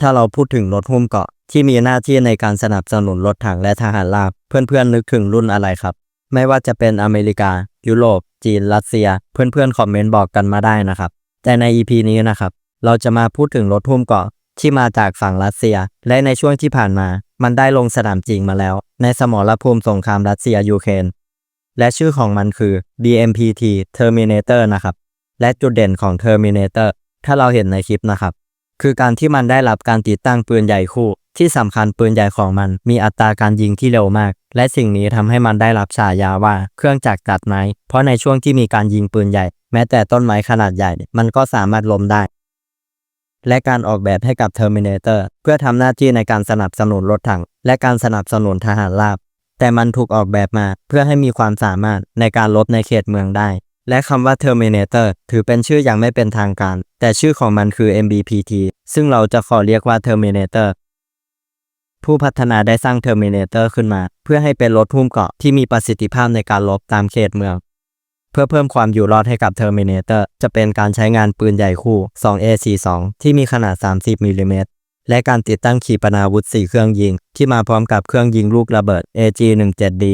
ถ้าเราพูดถึงรถหุ้มเกาะที่มีหน้าที่ในการสนับสนุนรถถังและทหารราบ เพื่อนๆนึกถึงรุ่นอะไรครับ ไม่ว่าจะเป็นอเมริกา ยุโรป จีน รัสเซีย เพื่อนๆคอมเมนต์บอกกันมาได้นะครับ แต่ใน EP นี้นะครับ เราจะมาพูดถึงรถหุ้มเกาะที่มาจากฝั่งรัสเซีย และในช่วงที่ผ่านมา มันได้ลงสนามจริงมาแล้ว ในสมรภูมิสงครามรัสเซียยูเครนและชื่อของมันคือ DMPT Terminator นะครับ และจุดเด่นของ Terminator ถ้าเราเห็นในคลิปนะครับ คือการที่มันได้รับการติดตั้งปืนใหญ่คู่ ที่สำคัญปืนใหญ่ของมัน มีอัตราการยิงที่เร็วมาก และสิ่งนี้ทำให้มันได้รับฉายาว่าเครื่องจักรตัดไม้ เพราะในช่วงที่มีการยิงปืนใหญ่ แม้แต่ต้นไม้ขนาดใหญ่ มันก็สามารถล้มได้ และการออกแบบให้กับ Terminator เพื่อทำหน้าที่ในการสนับสนุนรถถัง และการสนับสนุนทหารราบแต่มันถูกออกแบบมาเพื่อให้มีความสามารถในการลบในเขตเมืองได้ และคำว่า Terminator ถือเป็นชื่ออย่างไม่เป็นทางการ แต่ชื่อของมันคือ MBPT ซึ่งเราจะขอเรียกว่า Terminator ผู้พัฒนาได้สร้าง Terminator ขึ้นมา เพื่อให้เป็นรถหุ้มเกาะที่มีประสิทธิภาพในการลบตามเขตเมือง เพื่อเพิ่มความอยู่รอดให้กับ Terminator จะเป็นการใช้งานปืนใหญ่คู่ 2A42 ที่มีขนาด 30มิลลิเมตรและการติดตั้งขีปนาวุธ 4 เครื่องยิง ที่มาพร้อมกับเครื่องยิงลูกระเบิด AG-17D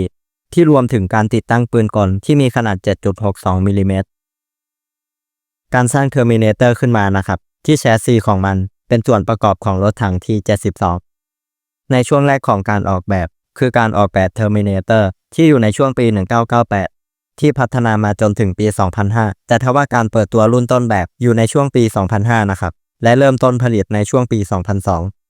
ที่รวมถึงการติดตั้งปืนกลที่มีขนาด 7.62มิลลิเมตรการสร้าง Terminator ขึ้นมานะครับ ที่แชสซีของมันเป็นส่วนประกอบของรถถังที่ 72 ในช่วงแรกของการออกแบบ คือการออกแบบ Terminator ที่อยู่ในช่วงปี 1998 ที่พัฒนามาจนถึงปี 2005 แต่ทว่าการเปิดตัวรุ่นต้นแบบอยู่ในช่วงปี 2005 นะครับ และเริ่มต้นผลิตในช่วงปี 2002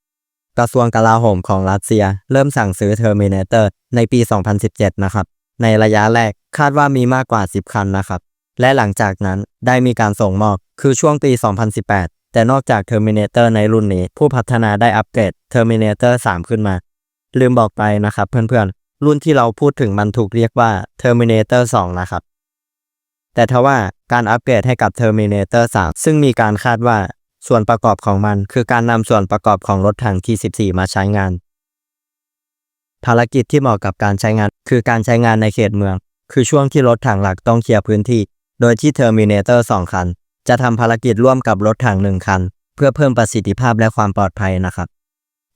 กระทรวงกลาโหมของรัสเซีย เริ่มสั่งซื้อ Terminator ในปี 2017 นะครับ ในระยะแรกคาดว่ามีมากกว่า 10 คันนะครับ และหลังจากนั้นได้มีการส่งมอบคือช่วงปี 2018 แต่นอกจาก Terminator ในรุ่นนี้ ผู้พัฒนาได้อัปเกรด Terminator 3ขึ้นมา ลืมบอกไปนะครับเพื่อนๆ รุ่นที่เราพูดถึงมันถูกเรียกว่า Terminator 2 นะครับ แต่ทว่าการอัปเกรดให้กับ Terminator 3 ซึ่งมีการคาดว่า ส่วนประกอบของมันคือการนำส่วนประกอบของรถถัง T14 มาใช้งาน ภารกิจที่เหมาะกับการใช้งาน คือการใช้งานในเขตเมือง คือช่วงที่รถถังหลักต้องเคลียร์พื้นที่ โดยที่ Terminator 2คัน จะทำภารกิจร่วมกับรถถัง 1 คัน เพื่อเพิ่มประสิทธิภาพและความปลอดภัยนะครับ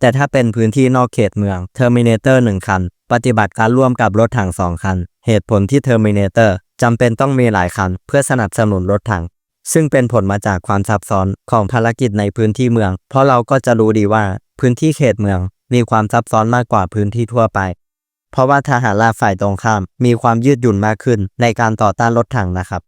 แต่ถ้าเป็นพื้นที่นอกเขตเมือง Terminator 1คัน ปฏิบัติการร่วมกับรถถัง 2 คัน เหตุผลที่ Terminator จำเป็นต้องมีหลายคัน เพื่อสนับสนุนรถถัง ซึ่งเป็นผลมาจากความซับซ้อนของภารกิจในพื้นที่เมือง เพราะเราก็จะรู้ดีว่าพื้นที่เขตเมืองมีความซับซ้อนมากกว่าพื้นที่ทั่วไป เพราะว่าทหารราฝ่ายตรงข้ามมีความยืดหยุ่นมากขึ้นในการต่อต้านรถถังนะครับ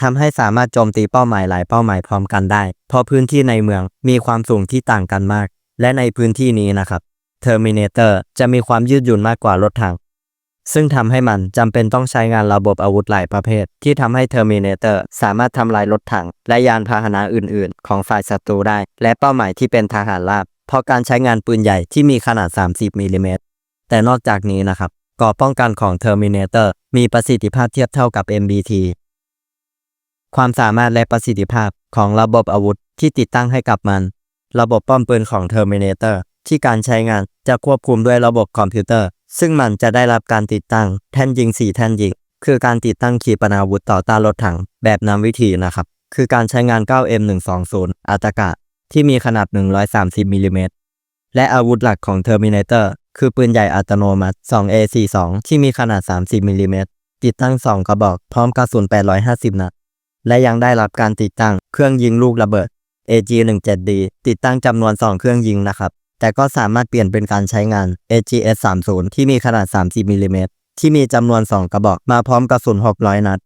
ทำให้สามารถโจมตีเป้าหมายหลายเป้าหมายพร้อมกันได้ เพราะพื้นที่ในเมืองมีความสูงที่ต่างกันมาก และในพื้นที่นี้นะครับ Terminator จะมีความยืดหยุ่นมากกว่ารถถัง ซึ่งทำให้มันจำเป็นต้องใช้งานระบบอาวุธหลายประเภท ที่ทำให้ Terminator สามารถทำลายรถถัง และยานพาหนะอื่น ๆ ของฝ่ายศัตรูได้ และเป้าหมายที่เป็นทหารราบเพราะการใช้งานปืนใหญ่ที่มีขนาด 30มิลลิเมตรแต่นอกจากนี้นะครับก่อป้องกันของ Terminator มีประสิทธิภาพเทียบเท่ากับ MBT ความสามารถและประสิทธิภาพของระบบอาวุธที่ติดตั้งให้กับมัน ระบบป้อมปืนของ Terminator ที่การใช้งานจะควบคุมด้วยระบบคอมพิวเตอร์ ซึ่งมันจะได้รับการติดตั้งแท่นยิง 4 แท่นยิง คือการติดตั้งขีปนาวุธต่อต้านรถถังแบบนำวิธีนะครับ คือการใช้งาน 9M120 อัตกะ ที่มีขนาด 130มิลลิเมตรและอาวุธหลักของ Terminator คือปืนใหญ่อัตโนมัติ 2A42 ที่มีขนาด 30มิลลิเมตรติดตั้ง 2 กระบอก พร้อมกระสุน 850 นัด และยังได้รับการติดตั้งเครื่องยิงลูกระเบิด AG-17D ติดตั้งจำนวน 2 เครื่องยิงนะครับ แต่ก็สามารถเปลี่ยนเป็นการใช้งาน AGS-30 ที่มีขนาด 30มิลลิเมตรที่มีจำนวน 2 กระบอกมาพร้อมกระสุน 600 นัด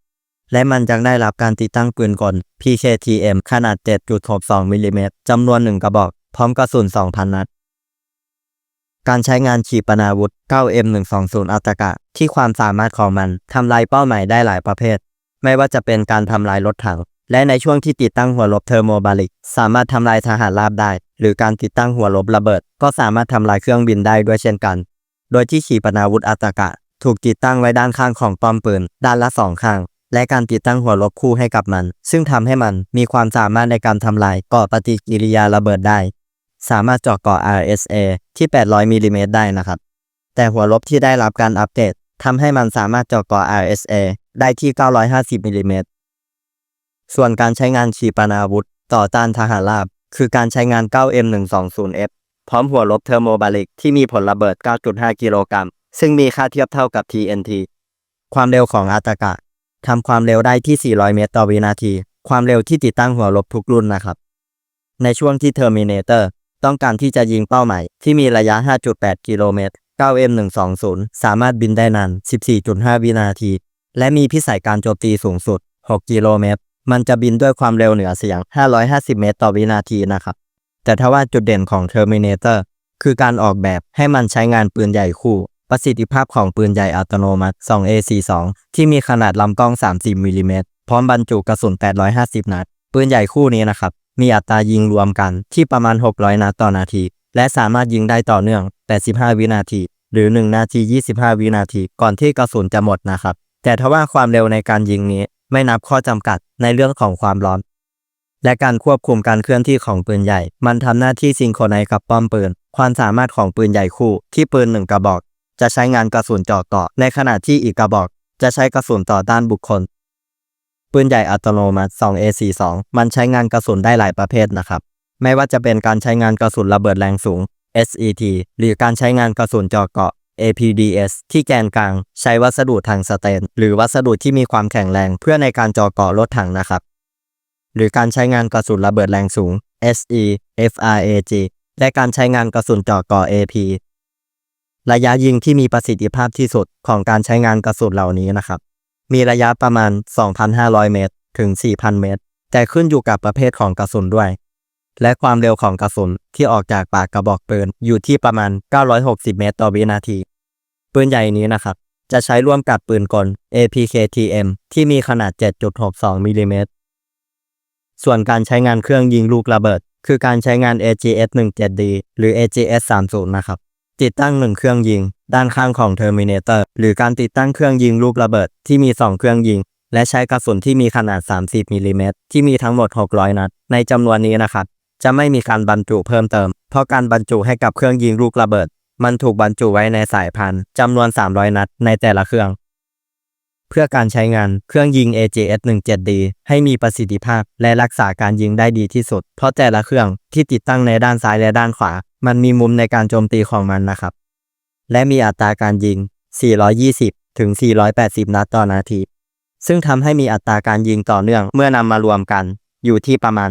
และมันยังได้รับการติดตั้งปืนกล PKTM ขนาด 7.62มิลลิเมตรจำนวน 1 กระบอก พร้อมกระสุน 2,000 นัด การใช้งานขีปนาวุธ 9M120 อัตกะ ที่ความสามารถของมันทำลายเป้าหมายได้หลายประเภท ไม่ว่าจะเป็นการทำลายรถถัง และในช่วงที่ติดตั้งหัวลบเทอร์โมบาลิก สามารถทำลายทหารราบได้ หรือการติดตั้งหัวลบระเบิด ก็สามารถทำลายเครื่องบินได้ด้วยเช่นกัน โดยที่ขีปนาวุธอัตกะถูกติดตั้งไว้ด้านข้างของป้อมปืน ด้านละสองข้าง และการติดตั้งหัวลบคู่ให้กับมัน ซึ่งทำให้มันมีความสามารถในการทำลายก่อปฏิกิริยาระเบิดได้ สามารถเจาะก่อ RSA ที่ 800มิลลิเมตรได้นะครับ แต่หัวลบที่ได้รับการอัปเดตทำให้มันสามารถเจาะก่อ RSA ได้ที่ 950มิลลิเมตร ส่วนการใช้งานขีปนาวุธ ต่อต้านทหารราบ คือการใช้งาน 9M120F พร้อมหัวลบเทอร์โมบาลิกที่มีผลระเบิด 9.5 กิโลกรัม ซึ่งมีค่าเทียบเท่ากับ TNT ความเร็วของอาตากะทำความเร็วได้ที่ 400 เมตรต่อวินาที ความเร็วที่ติดตั้งหัวลบทุกรุ่นนะครับ ในช่วงที่ Terminator ต้องการที่จะยิงเป้าหมายที่มีระยะ 5.8 กิโลเมตร 9M120 สามารถบินได้นาน 14.5 วินาที และมีพิสัยการโจมตีสูงสุด 6 กิโลเมตร มันจะบินด้วยความเร็วเหนือเสียง 550 เมตรต่อวินาทีนะครับ แต่ทว่าจุดเด่นของ Terminator คือการออกแบบให้มันใช้งานปืนใหญ่คู่ ประสิทธิภาพของปืนใหญ่อัตโนมัติ 2A42 ที่มีขนาดลำกล้อง 30มิลลิเมตรพร้อมบรรจุกระสุน 850 นัด ปืนใหญ่คู่นี้นะครับ มีอัตรายิงรวมกันที่ประมาณ 600 นัดต่อนาที และสามารถยิงได้ต่อเนื่อง 85 วินาที หรือ 1 นาที 25 วินาที ก่อนที่กระสุนจะหมดนะครับ แต่ทว่าความเร็วในการยิงนี้ ไม่นับข้อจำกัดในเรื่องของความร้อน และการควบคุมการเคลื่อนที่ของปืนใหญ่ มันทำหน้าที่ซิงโครไนซ์กับป้อมปืน ความสามารถของปืนใหญ่คู่ ที่ปืนหนึ่งกระบอก จะใช้งานกระสุนจ่อต่อ ในขณะที่อีกกระบอก จะใช้กระสุนต่อต้านบุคคล ปืนใหญ่อัตโนมัติ 2A42 มันใช้งานกระสุนได้หลายประเภทนะครับ ไม่ว่าจะเป็นการใช้งานกระสุนระเบิดแรงสูง SET หรือการใช้งานกระสุนจ่อเกาะ APDS ที่แกนกลางใช้วัสดุทางสเตน หรือวัสดุที่มีความแข็งแรงเพื่อในการจ่อกาะรถถังนะครับ หรือการใช้งานกระสุนระเบิดแรงสูง SE FRAG และการใช้งานกระสุนจ่อกาะ AP ระยะยิงที่มีประสิทธิภาพที่สุดของการใช้งานกระสุนเหล่านี้นะครับ มีระยะประมาณ 2,500 เมตร ถึง 4,000 เมตร แต่ขึ้นอยู่กับประเภทของกระสุนด้วย และความเร็วของกระสุนที่ออกจากปากกระบอกปืนอยู่ที่ประมาณ 960 เมตรต่อวินาที ปืนใหญ่นี้นะครับจะใช้ร่วมกับปืนกล APKTM ที่มีขนาด 7.62มิลลิเมตร ส่วนการใช้งานเครื่องยิงลูกระเบิด คือการใช้งาน AGS-17D หรือ AGS-30 นะครับ ติดตั้งหนึ่งเครื่องยิง ด้านข้างของ Terminator หรือการติดตั้งเครื่องยิงลูกระเบิดที่มี 2 เครื่องยิง และใช้กระสุนที่มีขนาด 30มิลลิเมตรที่มีทั้งหมด 600 นัด ในจำนวนนี้นะครับ จะไม่มีการบรรจุเพิ่มเติม เพราะการบรรจุให้กับเครื่องยิงลูกระเบิด มันถูกบรรจุไว้ในสายพันธุ์จำนวน 300 นัดในแต่ละเครื่อง เพื่อการใช้งานเครื่องยิง AGS-17D ให้มีประสิทธิภาพและรักษาการยิงได้ดีที่สุด เพราะแต่ละเครื่องที่ติดตั้งในด้านซ้ายและด้านขวา มันมีมุมในการโจมตีของมันนะครับ และมีอัตราการยิง 420 ถึง 480 นัดต่อนาที ซึ่งทำให้มีอัตราการยิงต่อเนื่องเมื่อนำมารวมกัน อยู่ที่ประมาณ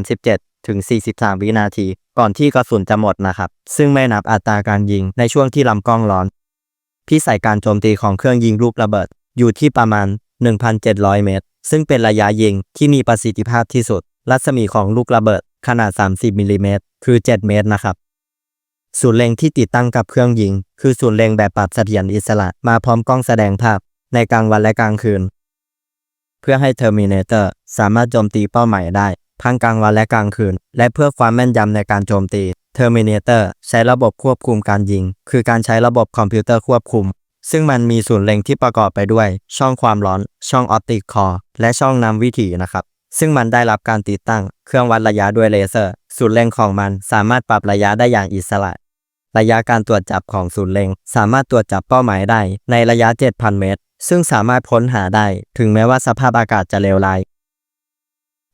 37 ถึง 43 วินาที ก่อนที่กระสุนจะหมดนะครับ ซึ่งไม่นับอัตราการยิงในช่วงที่ลำกล้องร้อน พิสัยการโจมตีของเครื่องยิงลูกระเบิด อยู่ที่ประมาณ 1,700 เมตร ซึ่งเป็นระยะยิงที่มีประสิทธิภาพที่สุด รัศมีของลูกระเบิดขนาด 30 มิลลิเมตร คือ 7 เมตรนะครับ ศูนย์เล็งที่ติดตั้งกับเครื่องยิง คือศูนย์เล็งแบบปรับเสถียรอิสระ มาพร้อมกล้องแสดงภาพ ในกลางวันและกลางคืน เพื่อให้ Terminator สามารถโจมตีเป้าหมายได้ ทั้งกลางวันและกลางคืน และเพื่อความแม่นยำในการโจมตี Terminator ใช้ระบบควบคุมการยิง คือการใช้ระบบคอมพิวเตอร์ควบคุม ซึ่งมันมีศูนย์เล็งที่ประกอบไปด้วย ช่องความร้อน ช่องออปติกคอร์และช่องนำวิถีนะครับ ซึ่งมันได้รับการติดตั้ง เครื่องวัดระยะด้วยเลเซอร์ ศูนย์เล็งของมันสามารถปรับระยะได้อย่างอิสระ ระยะการตรวจจับของศูนย์เล็ง สามารถตรวจจับเป้าหมายได้ในระยะ 7,000 เมตร ซึ่งสามารถค้นหาได้ ถึงแม้ว่าสภาพอากาศจะเลวร้าย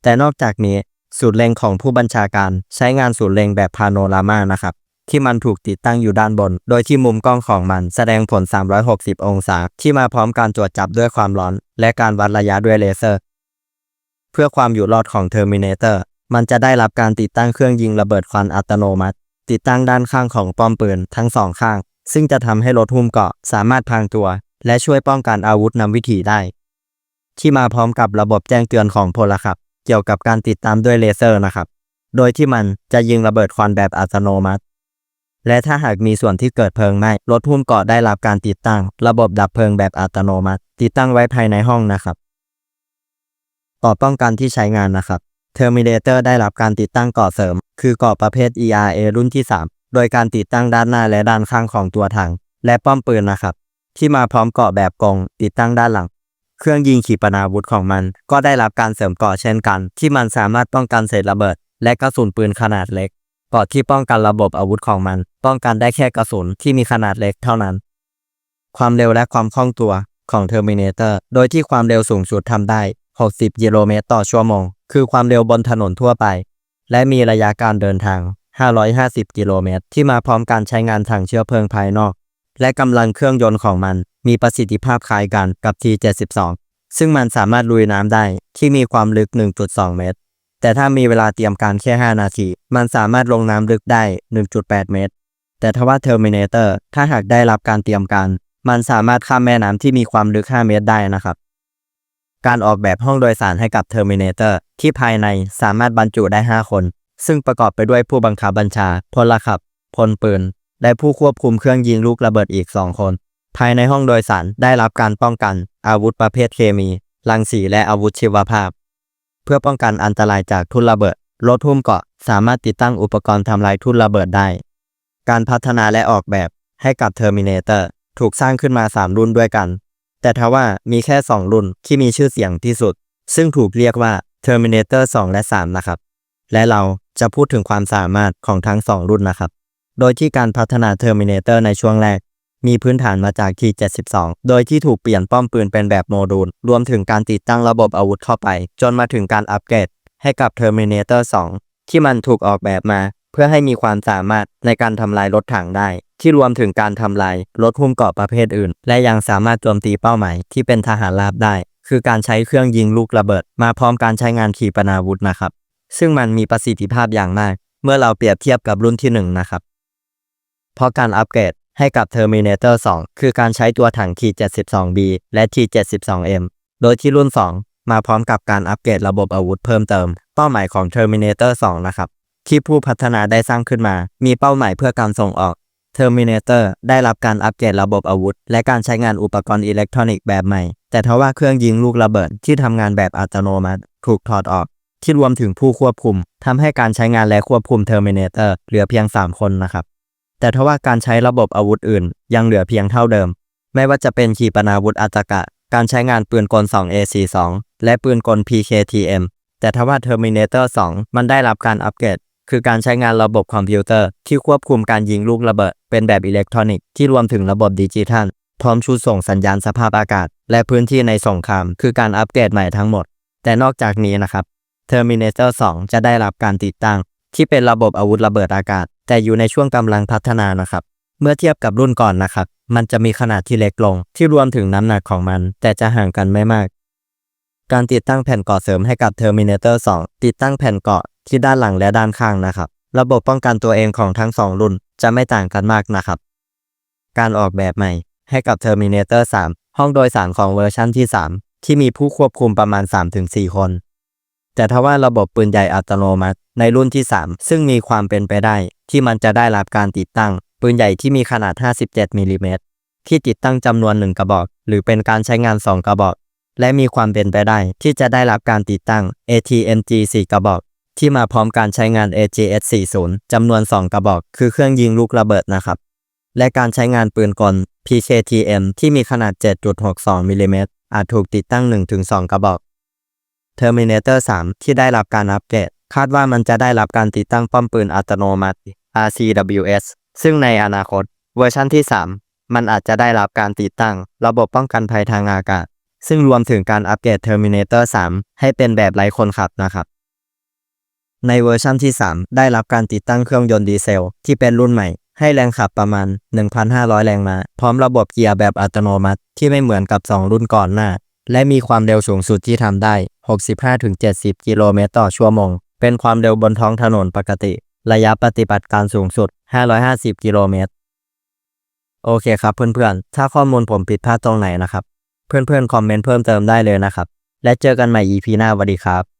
แต่นอกจากนี้ศูนย์เล็งของผู้บัญชาการใช้งานศูนย์เล็งแบบพาโนรามานะครับ ที่มันถูกติดตั้งอยู่ด้านบน โดยที่มุมกล้องของมันแสดงผล 360 องศา ที่มาพร้อมการตรวจจับด้วยความร้อน และการวัดระยะด้วยเลเซอร์ เพื่อความอยู่รอดของ Terminator มันจะได้รับการติดตั้งเครื่องยิงระเบิดควันอัตโนมัติ ติดตั้งด้านข้างของป้อมปืนทั้งสองข้าง ซึ่งจะทำให้รถหุ้มเกราะสามารถพรางตัว และช่วยป้องกันอาวุธนำวิถีได้ ที่มาพร้อมกับระบบแจ้งเตือนของพลขับ เกี่ยวกับการติดตามด้วยเลเซอร์นะครับ โดยที่มันจะยิงระเบิดควันแบบอัตโนมัติ และถ้าหากมีส่วนที่เกิดเพลิงไหม้รถหุ้มเกาะได้รับการติดตั้ง ระบบดับเพลิงแบบอัตโนมัติ ติดตั้งไว้ภายในห้องนะครับต่อป้องกันที่ใช้งานนะครับ Terminator ได้รับการติดตั้งเกาะเสริม คือเกาะประเภท ERA รุ่นที่ 3 โดยการติดตั้งด้านหน้าและด้านข้างของตัวถัง และป้อมปืนนะครับ ที่มาพร้อมเกาะแบบกองติดตั้งด้านหลัง เครื่องยิงขีปนาวุธของมัน ก็ได้รับการเสริมเกราะเช่นกัน ที่มันสามารถป้องกันเศษระเบิด และกระสุนปืนขนาดเล็กเกราะที่ป้องกันระบบอาวุธของมัน ป้องกันได้แค่กระสุนที่มีขนาดเล็กเท่านั้น ความเร็วและความคล่องตัวของ Terminator โดยที่ความเร็วสูงสุดทำได้ 60 กิโลเมตรต่อชั่วโมง คือความเร็วบนถนนทั่วไป และมีระยะการเดินทาง 550 กิโลเมตร ที่มาพร้อมการใช้งานถังเชื้อเพลิงภายนอก และกำลังเครื่องยนต์ของมัน มีประสิทธิภาพคล้ายกันกับ T72 ซึ่งมันสามารถลุยน้ำได้ที่มีความลึก 1.2 เมตร แต่ถ้ามีเวลาเตรียมการแค่ 5 นาที มันสามารถลงน้ำลึกได้ 1.8 เมตร แต่ทว่า Terminator ถ้าหากได้รับการเตรียมการ มันสามารถข้ามแม่น้ำที่มีความลึก 5 เมตรได้นะครับการออกแบบห้องโดยสารให้กับ Terminator ที่ภายในสามารถบรรจุได้ 5 คน ซึ่งประกอบไปด้วยผู้บังคับบัญชา พลขับ พลปืน และผู้ควบคุมเครื่องยิงลูกระเบิดอีก 2 คน ภายในห้องโดยสารได้รับการป้องกัน อาวุธประเภทเคมี รังสีและอาวุธชีวภาพ เพื่อป้องกันอันตรายจากทุ่นระเบิด รถหุ้มเกาะสามารถติดตั้งอุปกรณ์ทำลายทุ่นระเบิดได้ การพัฒนาและออกแบบให้กับ Terminator ถูกสร้างขึ้นมา 3 รุ่นด้วยกัน แต่ทว่ามีแค่ 2 รุ่นที่มีชื่อเสียงที่สุด ซึ่งถูกเรียกว่า Terminator 2 และ 3 นะครับ และเราจะพูดถึงความสามารถของทั้ง 2 รุ่นนะครับ โดยที่การพัฒนา Terminator ในช่วงแรก มีพื้นฐานมาจาก T72 โดยที่ถูกเปลี่ยนป้อมปืนเป็นแบบโมดูล รวมถึงการติดตั้งระบบอาวุธเข้าไป จนมาถึงการอัปเกรดให้กับ Terminator 2 ที่มันถูกออกแบบมา เพื่อให้มีความสามารถในการทำลายรถถังได้ ที่รวมถึงการทำลายรถหุ้มเกราะประเภทอื่น และยังสามารถโจมตีเป้าหมายที่เป็นทหารราบได้ คือการใช้เครื่องยิงลูกระเบิด มาพร้อมการใช้งานขีปนาวุธนะครับ ซึ่งมันมีประสิทธิภาพอย่างมาก เมื่อเราเปรียบเทียบกับรุ่นที่1นะครับเพราะการอัปเกรด ให้กับ Terminator 2 คือการใช้ตัวถัง T72B และ T72M โดยที่รุ่น 2 มาพร้อมกับการอัปเกรดระบบอาวุธเพิ่มเติม เป้าหมายของ Terminator 2 นะครับ ที่ผู้พัฒนาได้สร้างขึ้นมา มีเป้าหมายเพื่อการส่งออก Terminator ได้รับการอัปเกรดระบบอาวุธ และการใช้งานอุปกรณ์อิเล็กทรอนิกส์แบบใหม่ แต่ทว่าเครื่องยิงลูกระเบิดที่ทำงานแบบอัตโนมัติ ถูกถอดออก ที่รวมถึงผู้ควบคุมทำให้การใช้งานและควบคุม Terminator เหลือเพียง 3 คนนะครับ แต่ทว่าการใช้ระบบอาวุธอื่น ยังเหลือเพียงเท่าเดิม ไม่ว่าจะเป็นขีปนาวุธอัตกะ การใช้งานปืนกล 2A42 และปืนกล PKTM แต่ทว่า Terminator 2 มันได้รับการอัปเกรด คือการใช้งานระบบคอมพิวเตอร์ ที่ควบคุมการยิงลูกระเบิด เป็นแบบอิเล็กทรอนิกส์ที่รวมถึงระบบดิจิทัล พร้อมชุดส่งสัญญาณสภาพอากาศ และพื้นที่ในสงคราม คือการอัปเกรดใหม่ทั้งหมด แต่นอกจากนี้นะครับ Terminator 2 จะได้รับการติดตั้ง ที่เป็นระบบอาวุธระเบิดอากาศ แต่อยู่ในช่วงกำลังพัฒนานะครับ เมื่อเทียบกับรุ่นก่อนนะครับ มันจะมีขนาดที่เล็กลง ที่รวมถึงน้ำหนักของมัน แต่จะห่างกันไม่มาก การติดตั้งแผ่นเกาะเสริมให้กับ Terminator 2 ติดตั้งแผ่นเกาะที่ด้านหลังและด้านข้างนะครับ ระบบป้องกันตัวเองของทั้ง 2 รุ่นจะไม่ต่างกันมากนะครับ การออกแบบใหม่ให้กับ Terminator 3 ห้องโดยสารของเวอร์ชั่นที่ 3 ที่มีผู้ควบคุมประมาณ 3-4 คน แต่ทว่าระบบปืนใหญ่อัตโนมัติในรุ่นที่ 3 ซึ่งมีความเป็นไปได้ที่มันจะได้รับการติดตั้ง ปืนใหญ่ที่มีขนาด 57มิลลิเมตรที่ติดตั้งจำนวน 1 กระบอก หรือเป็นการใช้งาน 2 กระบอก และมีความเป็นไปได้ที่จะได้รับการติดตั้ง ATMG 4 กระบอก ที่มาพร้อมการใช้งาน AGS 40จำนวน 2 กระบอก คือเครื่องยิงลูกระเบิดนะครับและการใช้งานปืนกล PKTM ที่มีขนาด 7.62มิลลิเมตรอาจถูกติดตั้ง 1-2 กระบอก Terminator 3 ที่ได้รับการอัปเกรดคาดว่ามันจะได้รับการติดตั้งป้อมปืนอัตโนมัติ RCWS ซึ่งในอนาคต เวอร์ชันที่ 3 มันอาจจะได้รับการติดตั้ง ระบบป้องกันภัยทางอากาศ ซึ่งรวมถึงการอัปเกรด Terminator 3 ให้เป็นแบบไร้คนขับนะครับ ในเวอร์ชันที่ 3 ได้รับการติดตั้งเครื่องยนต์ดีเซล ที่เป็นรุ่นใหม่ ให้แรงขับประมาณ 1,500 แรงม้า พร้อมระบบเกียร์แบบอัตโนมัติ ที่ไม่เหมือนกับ 2 รุ่นก่อนหน้า และมีความเร็วสูงสุดที่ทำได้ 65-70 กิโลเมตรต่อชั่วโมง เป็นความเร็วบนท้องถนนปกติ ระยะปฏิบัติการสูงสุด 550 กิโลเมตร โอเคครับเพื่อนๆ ถ้าข้อมูลผมผิดพลาดตรงไหนนะครับ เพื่อนๆ คอมเมนต์เพิ่มเติมได้เลยนะครับ และเจอกันใหม่ EP หน้าสวัสดีครับ